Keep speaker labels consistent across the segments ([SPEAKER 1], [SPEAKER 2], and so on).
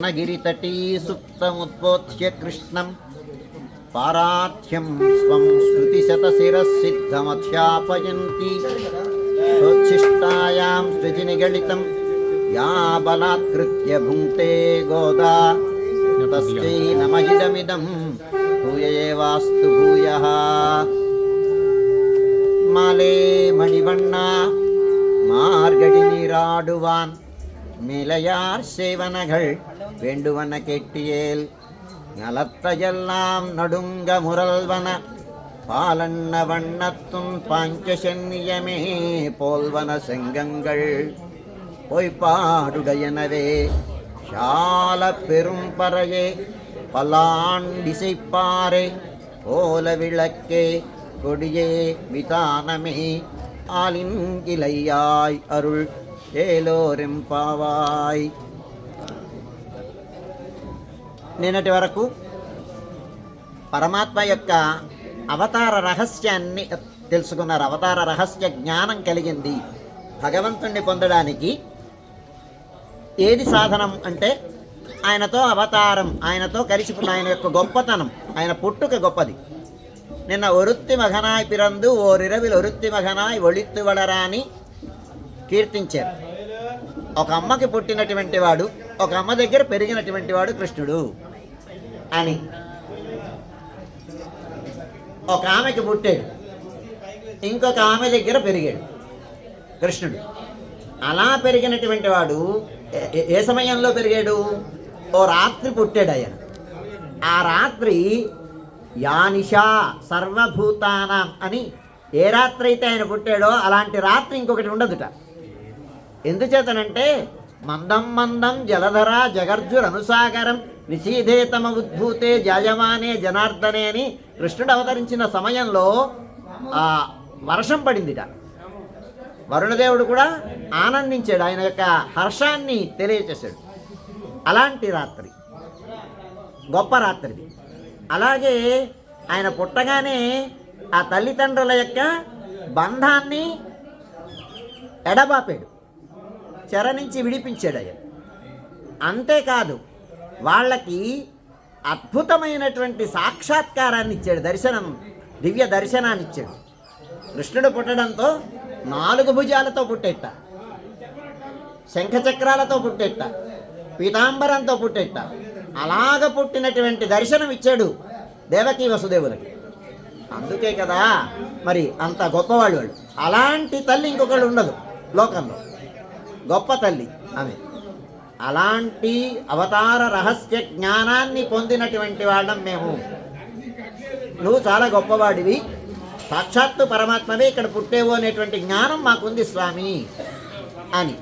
[SPEAKER 1] गिरितटीसुप्तमुद्बोध्य कृष्णं पारार्थ्यं स्वं श्रुतिशतशिरःसिद्धमध्यापयन्ती स्वच्छिष्टायां स्थितिनिगडितं या बलात्कृत्य भुङ्क्ते गोदा तस्यै नमहिदमिदं भूय एवास्तु भूयः माले मणिवण्णा मार्गडिनिराडुवान् நீராடுவான் மிளையார் சேவனகள் வேண்டுவன கேட்டியேல் நலத்தையெல்லாம் நடுங்க முரல்வன பாலண்ண வண்ணத்தும் பாஞ்ச சென்னியமே போல்வன செங்கங்கள். பொய்ப்பாடுடையனவே சால பெரும் பறையே பல்லாண்டிசைப்பாரே போல விளக்கே கொடியே விதானமே ஆலின் இலையாய் அருள் ఏలోరింపావాయ్ నిన్నటి వరకు పరమాత్మ యొక్క అవతార రహస్యాన్ని తెలుసుకున్నారు. అవతార రహస్య జ్ఞానం కలిగింది. భగవంతుణ్ణి పొందడానికి ఏది సాధనం అంటే ఆయనతో అవతారం ఆయనతో కలిసిపోయిన ఆయన యొక్క గొప్పతనం ఆయన పుట్టుక గొప్పది. నిన్న ఒరుత్తి మగనాయ్ పిరందు ఓరిరవిల్ ఒరుత్తి మగనాయ్ ఒళిత్తు వడరాని కీర్తించారు. ఒక అమ్మకి పుట్టినటువంటి వాడు ఒక అమ్మ దగ్గర పెరిగినటువంటి వాడు కృష్ణుడు అని. ఒక ఆమెకి పుట్టాడు ఇంకొక ఆమె దగ్గర పెరిగాడు కృష్ణుడు. అలా పెరిగినటువంటి వాడు ఏ- ఏ- సమయంలో పెరిగాడు? ఓ రాత్రి పుట్టాడు ఆయన. ఆ రాత్రి యానిషా సర్వభూతానం అని ఏ రాత్రి అయితే ఆయన పుట్టాడో అలాంటి రాత్రి ఇంకొకటి ఉండదుట. ఎందుచేతనంటే మందం మందం జలధర జగర్జురనుసాగరం అనుసాగరం నిశీధేతమ ఉద్భూతే జాయమానే జనార్దనే అని కృష్ణుడు అవతరించిన సమయంలో వర్షం పడిందిట. వరుణదేవుడు కూడా ఆనందించాడు ఆయన యొక్క హర్షాన్ని తెలియచేశాడు. అలాంటి రాత్రి గొప్ప రాత్రిది. అలాగే ఆయన పుట్టగానే ఆ తల్లిదండ్రుల యొక్క బంధాన్ని ఎడబాపాడు. చెర నుంచి విడిపించాడు ఆయన. అంతేకాదు వాళ్ళకి అద్భుతమైనటువంటి సాక్షాత్కారాన్ని ఇచ్చాడు దర్శనం దివ్య దర్శనాన్ని ఇచ్చాడు. కృష్ణుడు పుట్టడంతో నాలుగు భుజాలతో పుట్టేట శంఖచక్రాలతో పుట్టేట పీతాంబరంతో పుట్టేట అలాగ పుట్టినటువంటి దర్శనం ఇచ్చాడు దేవకీ వసుదేవులకి. అందుకే కదా మరి అంత గొప్పవాళ్ళు వాళ్ళు. అలాంటి తల్లి ఇంకొకళ్ళు ఉండదు లోకంలో. గొప్ప తల్లి ఆమె. అలాంటి అవతార రహస్య జ్ఞానాన్ని పొందినటువంటి వాళ్ళం మేము. నువ్వు చాలా గొప్పవాడివి. సాక్షాత్తు పరమాత్మవే ఇక్కడ పుట్టేవు అనేటువంటి జ్ఞానం మాకుంది స్వామి అని.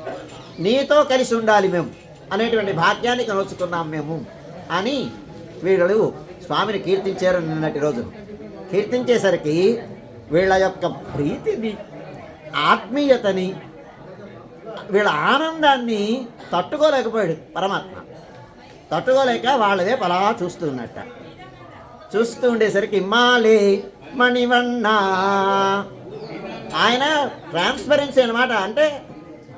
[SPEAKER 1] నీతో కలిసి ఉండాలి మేము అనేటువంటి భాగ్యాన్ని కనొచ్చుకున్నాం మేము అని వీళ్ళు స్వామిని కీర్తించారు నిన్నటి రోజు. కీర్తించేసరికి వీళ్ళ యొక్క ప్రీతిని ఆత్మీయతని వీళ్ళ ఆనందాన్ని తట్టుకోలేకపోయాడు పరమాత్మ. తట్టుకోలేక వాళ్ళదే అలా చూస్తున్నట్ట చూస్తూ ఉండేసరికి మాలే మణివన్న. ఆయన ట్రాన్స్పరెన్సీ అనమాట అంటే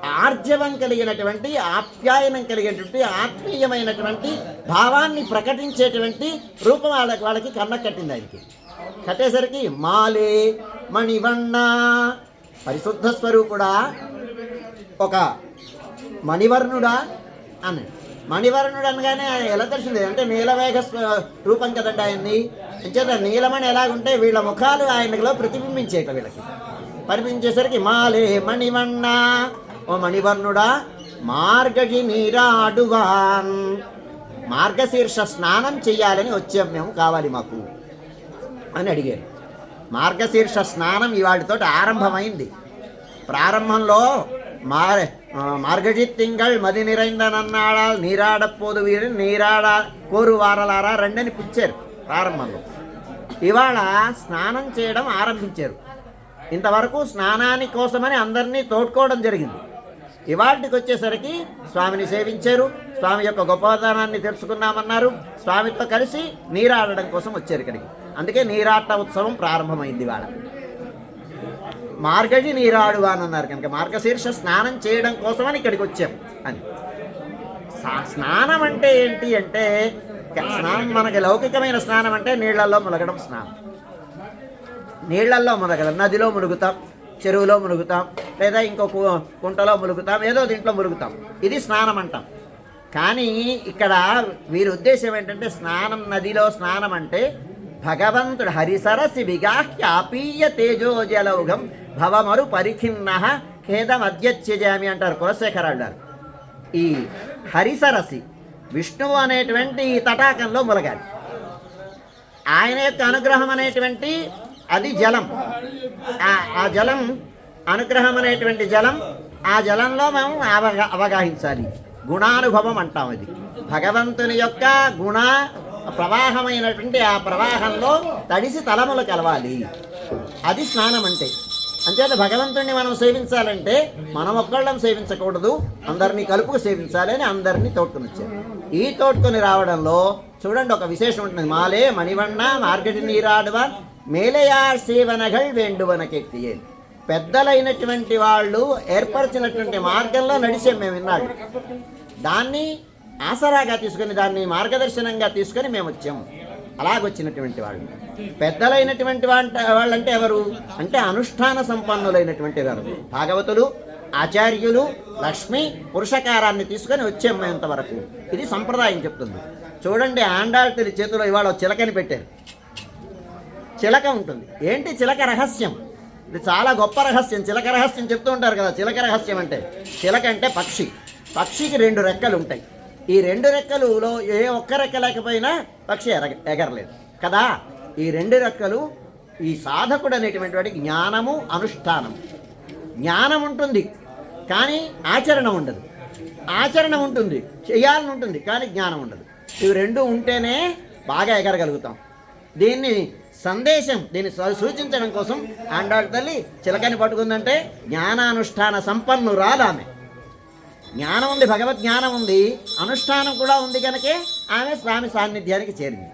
[SPEAKER 1] ఆర్జవం కలిగినటువంటి ఆప్యాయనం కలిగినటువంటి ఆత్మీయమైనటువంటి భావాన్ని ప్రకటించేటువంటి రూపం వాళ్ళకి వాళ్ళకి కన్న కట్టింది ఆయనకి. కట్టేసరికి మాలే మణివన్న. పరిశుద్ధ స్వరూపుడా ఒక మణివర్ణుడా అన్నాడు మణివర్ణుడు అనగానే ఎలా తెలిసింది? అంటే నీలమేఘ రూపం కదండి ఆయన్ని. అంచేత నీలమణి ఎలాగుంటే వీళ్ళ ముఖాలు ఆయనలో ప్రతిబింబించేట వీళ్ళకి. పరిపించేసరికి మాలే మణివన్న ఓ మణివర్ణుడా మార్గజి నీరాడువాన్. మార్గశీర్ష స్నానం చెయ్యాలని వచ్చాం మేము కావాలి మాకు. అని అడిగారు. మార్గశీర్ష స్నానం ఇవాటితో ఆరంభమైంది. ప్రారంభంలో మార్ మార్గజి తింగళ్ మది నిరైందనన్నాడా నీరాడపోదు వీరిని నీరాడ కోరు వారలారా రెండని పిచ్చారు ప్రారంభంలో. ఇవాళ స్నానం చేయడం ఆరంభించారు. ఇంతవరకు స్నానాని కోసమని అందరినీ తోడ్కోవడం జరిగింది. ఇవాటికి వచ్చేసరికి స్వామిని సేవించారు స్వామి యొక్క గొప్పతనాన్ని తెలుసుకున్నామన్నారు స్వామితో కలిసి నీరాడడం కోసం వచ్చారు ఇక్కడికి. అందుకే నీరాట ఉత్సవం ప్రారంభమైంది ఇవాళ. మార్గజి నీరాడు అని అన్నారు కనుక మార్గశీర్ష స్నానం చేయడం కోసమని ఇక్కడికి వచ్చాం అని. స్నానం అంటే ఏంటి అంటే స్నానం మనకి లౌకికమైన స్నానం అంటే నీళ్ళల్లో మునగడం స్నానం. నీళ్ళలో మునగడం నదిలో మునుగుతాం చెరువులో మునుగుతాం లేదా ఇంకో కుంటలో మునుగుతాం ఏదో దీంట్లో మునుగుతాం. ఇది స్నానం అంటాం. కానీ ఇక్కడ వీరి ఉద్దేశం ఏంటంటే స్నానం నదిలో స్నానం అంటే భగవంతుడు హరిసరసి విగాహ్యాపీయ తేజోజలౌఘం భవమరు పరిఖిన్న ఖేదం అంటారు కులశేఖరాళ్ళు గారు ఈ హరిసరసి విష్ణువు అనేటువంటి ఈ తటాకంలో ములగాలి. ఆయన యొక్క అనుగ్రహం అనేటువంటి అది జలం. ఆ- ఆ జలం అనుగ్రహం అనేటువంటి జలం ఆ జలంలో మేము అవగా అవగాహించాలి. గుణానుభవం అంటాం ఇది భగవంతుని యొక్క గుణ ప్రవాహమైనటువంటి ఆ ప్రవాహంలో తడిసి తలములు కలవాలి. అది స్నానం అంటే అంచేత భగవంతుణ్ణి మనం సేవించాలంటే మనం ఒక్కళ్ళం సేవించకూడదు అందరినీ కలుపుకు సేవించాలి అని అందరినీ తోడ్కొని వచ్చారు ఈ తోడుకొని రావడంలో చూడండి ఒక విశేషం ఉంటుంది. మాలే మణివన్న మార్గటి నీరాడువాన్ మేలయార్ సేవనగల్ వేండువనకెక్కియే పెద్దలైనటువంటి వాళ్ళు ఏర్పరిచినటువంటి మార్గంలో నడిచాం మేము విన్నాడు దాన్ని ఆసరాగా తీసుకొని దాన్ని మార్గదర్శనంగా తీసుకొని మేము వచ్చాము. అలాగొచ్చినటువంటి వాళ్ళు. పెద్దలైనటువంటి వాళ్ళంటే ఎవరు? అంటే అనుష్ఠాన సంపన్నులైనటువంటి వారు భాగవతులు ఆచార్యులు లక్ష్మి పురుషకారాన్ని తీసుకొని వచ్చాం వరకు. ఇది సంప్రదాయం చెప్తుంది. చూడండి ఆండాళ్ళ చేతిలో ఇవాళ చిలకని పెట్టారు. చిలక ఉంటుంది. ఏంటి చిలక రహస్యం? ఇది చాలా గొప్ప రహస్యం. చిలక రహస్యం చెప్తూ ఉంటారు కదా. చిలక రహస్యం అంటే చిలక అంటే పక్షి. పక్షికి రెండు రెక్కలు ఉంటాయి ఈ రెండు రెక్కలులో ఏ ఒక్క రెక్క లేకపోయినా పక్షి ఎరగ ఎగరలేదు. కదా? ఈ రెండు రెక్కలు ఈ సాధకుడు అనేటువంటి జ్ఞానము అనుష్ఠానం జ్ఞానం ఉంటుంది కానీ ఆచరణ ఉండదు. ఆచరణ ఉంటుంది చేయాలని ఉంటుంది కానీ జ్ఞానం ఉండదు. ఇవి రెండు ఉంటేనే బాగా ఎగరగలుగుతాం. దీన్ని సందేశం దీన్ని సూచించడం కోసం ఆండాళ్ళ తల్లి చిలకని పట్టుకుందంటే జ్ఞానానుష్ఠాన సంపన్నురాలు ఆమె. జ్ఞానం ఉంది భగవద్ జ్ఞానం ఉంది అనుష్ఠానం కూడా ఉంది కనుకే ఆమె స్వామి సాన్నిధ్యానికి చేరింది.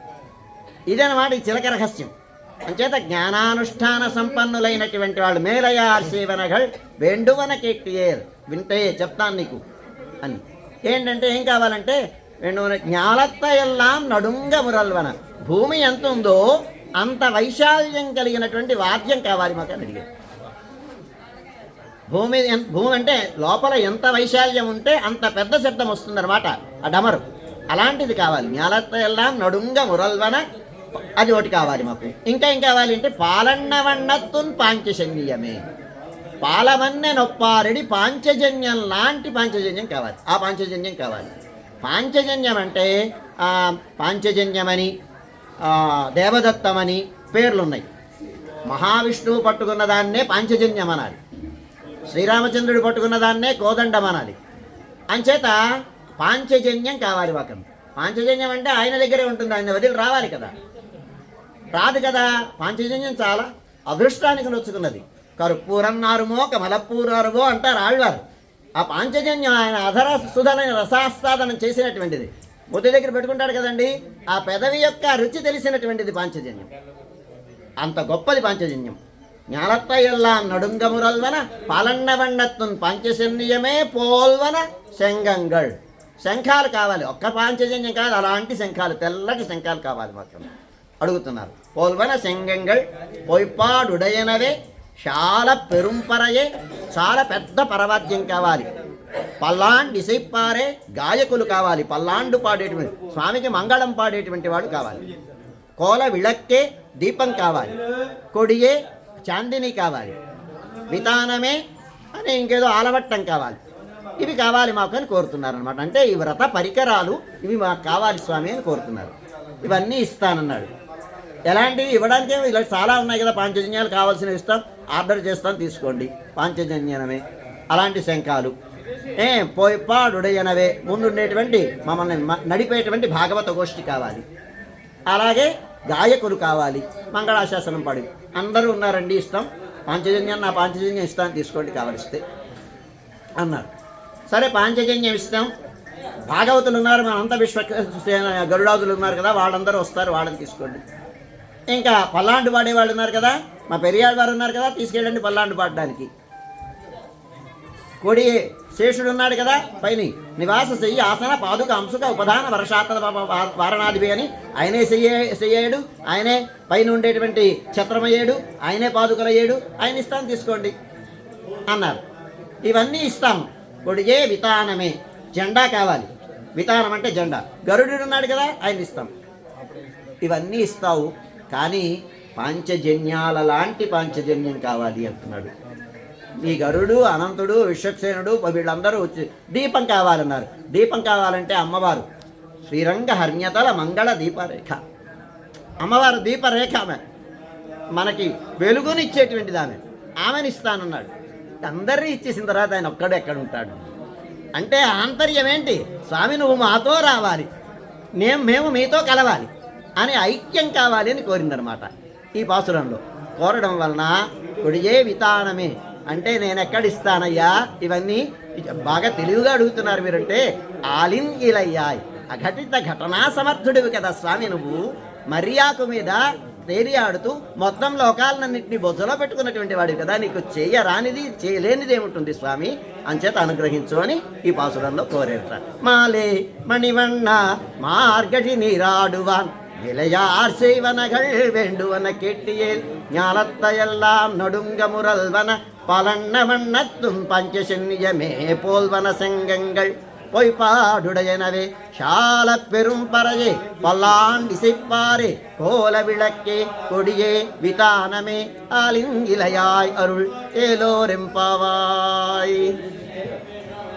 [SPEAKER 1] ఇదనమాట ఈ చిలక రహస్యం. అంచేత జ్ఞానానుష్ఠాన సంపన్నులైనటువంటి వాళ్ళు మేలయార్ సేవనగల్ వెండువన కెట్టియేర్ వింటే చెప్తాను నీకు అని. ఏంటంటే ఏం కావాలంటే వెండువన జ్ఞాలత్త ఎల్లాం నడుంగ మురల్వన. భూమి ఎంత ఉందో అంత వైశాల్యం కలిగినటువంటి వాద్యం కావాలి మాకు అని అడిగారు. భూమి భూమి అంటే లోపల ఎంత వైశాల్యం ఉంటే అంత పెద్ద శబ్దం వస్తుందన్నమాట ఆ డమరు. అలాంటిది కావాలి. జ్ఞాలత్త ఎల్లాం నడుంగ మురల్వన అది ఒకటి కావాలి మాకు. ఇంకా ఏం కావాలి అంటే పాలన్నవన్నత్తున్ పాంచజన్యమే. పాలవన్నె నొప్పారెడి పాంచజన్యం లాంటి పాంచజన్యం కావాలి. ఆ పాంచజన్యం కావాలి. పాంచజన్యం అంటే పాంచజన్యమని దేవదత్తమని పేర్లున్నాయి. మహావిష్ణువు పట్టుకున్న దాన్నే పాంచజన్యం అనాలి. శ్రీరామచంద్రుడు పట్టుకున్న దాన్నే కోదండం అనాలి. అంచేత పాంచజన్యం కావాలి వాకం పాంచజన్యం అంటే ఆయన దగ్గరే ఉంటుంది ఆయన వదిలి రావాలి కదా. రాదు కదా పాంచజన్యం చాలా అదృష్టానికి నొచ్చుకున్నది. కర్పూరన్నారుమో కమలపూరారుమో అంటారు ఆళ్వారు. ఆ పాంచజన్యం ఆయన అధర సుధనైన రసాస్వాదనం చేసినటువంటిది. ముద్ద దగ్గర పెట్టుకుంటాడు కదండి ఆ పెదవి యొక్క రుచి తెలిసినటువంటిది పాంచజన్యం. అంత గొప్పది పాంచజన్యం. ஞானத்தையெல்லாம் நடுங்கமுறல்வன నడుంగమురల్వన పాలన్నవన్నత్తున్ పాంచజన్యమే పోల్వన శంగంగళ్ శంఖాలు కావాలి ఒక్క పాంచజన్యం కాదు అలాంటి శంఖాలు తెల్లటి శంఖాలు కావాలి మాత్రం అడుగుతున్నారు పోల్వన శంగంగళ్ పొయ్పాడుడయనవే చాలా పెరుంపరయే చాలా పెద్ద పరవాద్యం కావాలి పల్లాండి ఇసైప్పారే గాయకులు కావాలి పల్లాండు పాడేటువంటి స్వామికి మంగళం పాడేటువంటి వాడు కావాలి కోల విళక్కే దీపం కావాలి కొడియే చాందిని కావాలి. వితానమే అని ఇంకేదో ఆలవట్టం కావాలి. ఇవి కావాలి మాకు అని కోరుతున్నారు అనమాట అంటే ఈ వ్రత పరికరాలు ఇవి మాకు కావాలి స్వామి అని కోరుతున్నారు. ఇవన్నీ ఇస్తానన్నాడు. ఎలాంటివి ఇవ్వడానికి ఏమో ఇలా చాలా ఉన్నాయి కదా. పాంచజన్యాలు కావాల్సినవి ఇస్తాం. ఆర్డర్ చేస్తాం తీసుకోండి. పాంచజన్యనమే అలాంటి శంఖాలు. ఏ పోయిపాడుడయనవే ముందుండేటువంటి మమ్మల్ని నడిపేటువంటి భాగవత గోష్ఠి కావాలి. అలాగే గాయకులు కావాలి. మంగళాశాసనం పాడి. అందరూ ఉన్నారండి ఇస్తాం. పాంచజన్యం నా పాంచజన్యం ఇస్తాను తీసుకోండి కావలిస్తే. అన్నారు. సరే పాంచజన్యం ఇస్తాం. భాగవతులు ఉన్నారు మనంతా విశ్వ గరుడాదులు ఉన్నారు కదా వాళ్ళందరూ వస్తారు వాళ్ళని తీసుకోండి. ఇంకా పల్లాండు పాడేవాళ్ళు ఉన్నారు కదా మా పెరియాడు వారు ఉన్నారు కదా తీసుకెళ్ళండి పల్లాండు పాడడానికి. కొడి శేషుడు ఉన్నాడు కదా పైన. నివాస చెయ్యి ఆసన పాదుక అంశుక ఉపధాన వర్షాత వారణాదివి అని ఆయనే శయ్యే చెయ్యేడు. ఆయనే పైన ఉండేటువంటి ఛత్రమయ్యేడు ఆయనే పాదుకలయ్యేడు. ఆయన ఇస్తాను తీసుకోండి అన్నారు. ఇవన్నీ ఇస్తాం. కొడిగే వితానమే. జెండా కావాలి. వితానం అంటే జెండా. గరుడు ఉన్నాడు కదా ఆయన ఇస్తాం. ఇవన్నీ ఇస్తావు కానీ పాంచజన్యాల లాంటి పాంచజన్యం కావాలి అంటున్నాడు. ఈ గరుడు అనంతుడు విశ్వక్సేనుడు వీళ్ళందరూ వచ్చి దీపం కావాలన్నారు. దీపం కావాలంటే అమ్మవారు శ్రీరంగ హర్మ్యతల మంగళ దీపరేఖ. అమ్మవారు దీపరేఖ ఆమె. మనకి వెలుగునిచ్చేటువంటిది ఆమె ఆమెను ఇస్తానన్నాడు అందరినీ ఇచ్చేసిన తర్వాత ఆయన ఒక్కడు ఎక్కడ ఉంటాడు? అంటే ఆంతర్యం ఏంటి? స్వామి నువ్వు మాతో రావాలి. నేను మేము మీతో కలవాలి అని ఐక్యం కావాలి అని కోరిందనమాట ఈ పాసురంలో. కోరడం వలన కొడియే వితానమే. అంటే నేను ఎక్కడ ఇస్తానయ్యా ఇవన్నీ బాగా తెలివిగా అడుగుతున్నారు మీరంటే. ఆలింగిలయ్యాయ్. అఘటిత ఘటనా సమర్థుడివి కదా స్వామి నువ్వు. మర్యాకు మీద తేలియాడుతూ మొత్తం లోకాలన్నింటినీ బొజ్జలో పెట్టుకున్నటువంటి వాడు కదా. నీకు చేయరానిది చేయలేనిది ఏముంటుంది స్వామి? అంచేత అనుగ్రహించు అని ఈ పాసురంలో కోరేట మాలే మణివన్న మార్గటి నీరాడువాన్ விளையார் వెండువన வேண்டுவன கேட்டியேல் ஞானத்தையெல்லாம் నడుంగ మురల్వన பலண்ண வண்ணத்தும் பஞ்சசென்னியமே போல்வன செங்கங்கள். பொய்ப்பாடுடையனவே சால பெரும் பறையே பல்லாண்ட் இசைப்பாரே கோல விளக்கே கொடியே விதானமே ஆலிங்கிளையாய் அருள் ஏலோரெம்பாவாய்